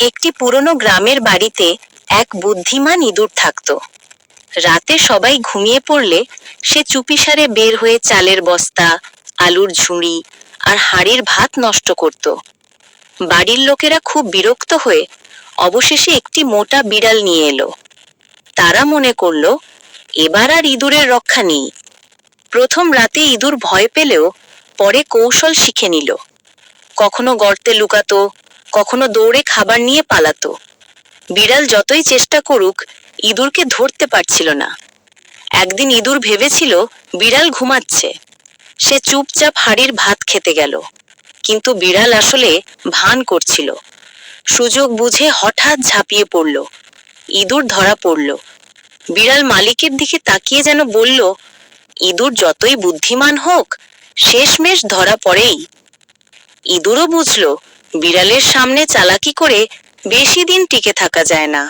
একটি পুরনো গ্রামের বাড়িতে এক বুদ্ধিমান ইঁদুর থাকত। রাতে সবাই ঘুমিয়ে পড়লে সে চুপিসারে বের হয়ে চালের বস্তা, আলুর ঝুড়ি আর হাড়ির ভাত নষ্ট করত। বাড়ির লোকেরা খুব বিরক্ত হয়ে অবশেষে একটি মোটা বিড়াল নিয়ে এলো। তারা মনে করল, এবার আর ইঁদুরের রক্ষা নেই। প্রথম রাতে ইঁদুর ভয় পেলেও পরে কৌশল শিখে নিল। কখনো গর্তে লুকাতো কখনো দৌড়ে খাবার নিয়ে পালাতো। বিড়াল যতই চেষ্টা করুক, ইঁদুরকে ধরতে পারছিল না। একদিন ইঁদুর ভেবেছিল, বিড়াল ঘুমাচ্ছে। সে চুপচাপ হাড়ির ভাত খেতে গেল। কিন্তু বিড়াল আসলে ভান করছিল। সুযোগ বুঝে হঠাৎ ঝাঁপিয়ে পড়ল। ইঁদুর ধরা পড়ল। বিড়াল মালিকের দিকে তাকিয়ে যেন বলল, ইঁদুর যতই বুদ্ধিমান হোক, শেষমেশ ধরা পড়েই। ইঁদুরও বুঝলো বিড়ালের সামনে চালাকি করে বেশি দিন টিকে থাকা যায় না।